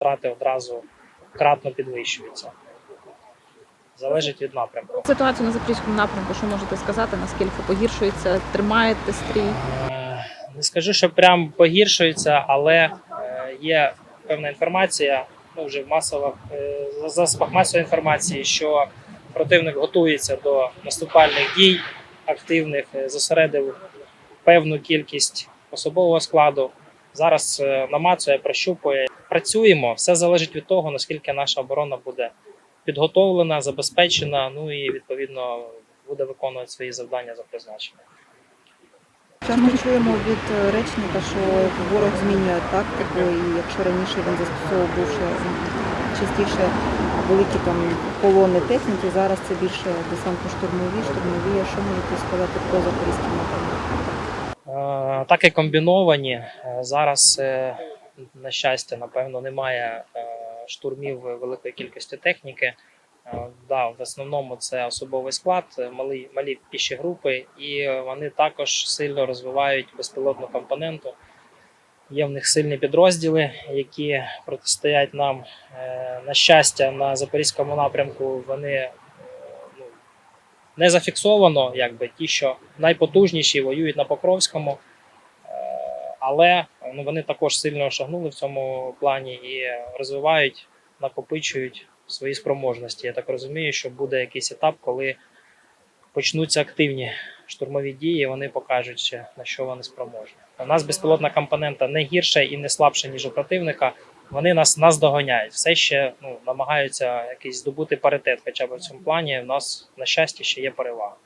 втрати одразу кратно підвищуються. Залежить від напрямку. Ситуацію на запорізькому напрямку, що можете сказати, наскільки погіршується, тримаєте стрій? Е, Не скажу, що прям погіршується, але е, є певна інформація, ну вже в масових е, засобах масової інформації, що противник готується до наступальних дій, активних, зосередив певну кількість особового складу. Зараз е, намацує, прощупує. Працюємо. Все залежить від того, наскільки наша оборона буде підготовлена, забезпечена. Ну і відповідно буде виконувати свої завдання за призначенням. Часто чуємо від е, речника, що ворог змінює тактику, і якщо раніше він застосовував частіше великі там колони техніки, зараз це більше десантно-штурмові, штурмові. А Що можете сказати про запорізький напрямок? Е, Так і комбіновані. Е, Зараз, е, на щастя, напевно, немає штурмів великої кількості техніки. Да, в основному це особовий склад, малі, малі піші групи, і вони також сильно розвивають безпілотну компоненту. Є в них сильні підрозділи, які протистоять нам. На щастя, на запорізькому напрямку вони не зафіксовано, якби ті, що найпотужніші воюють на Покровському, Е, але ну, вони також сильно шагнули в цьому плані і розвивають, накопичують свої спроможності. Я так розумію, що буде якийсь етап, коли почнуться активні штурмові дії, вони покажуть на що вони спроможні. У нас безпілотна компонента не гірша і не слабша, ніж у противника. Вони нас нас доганяють. Все ще ну, намагаються якийсь здобути паритет, хоча б в цьому плані. У нас, на щастя, ще є перевага.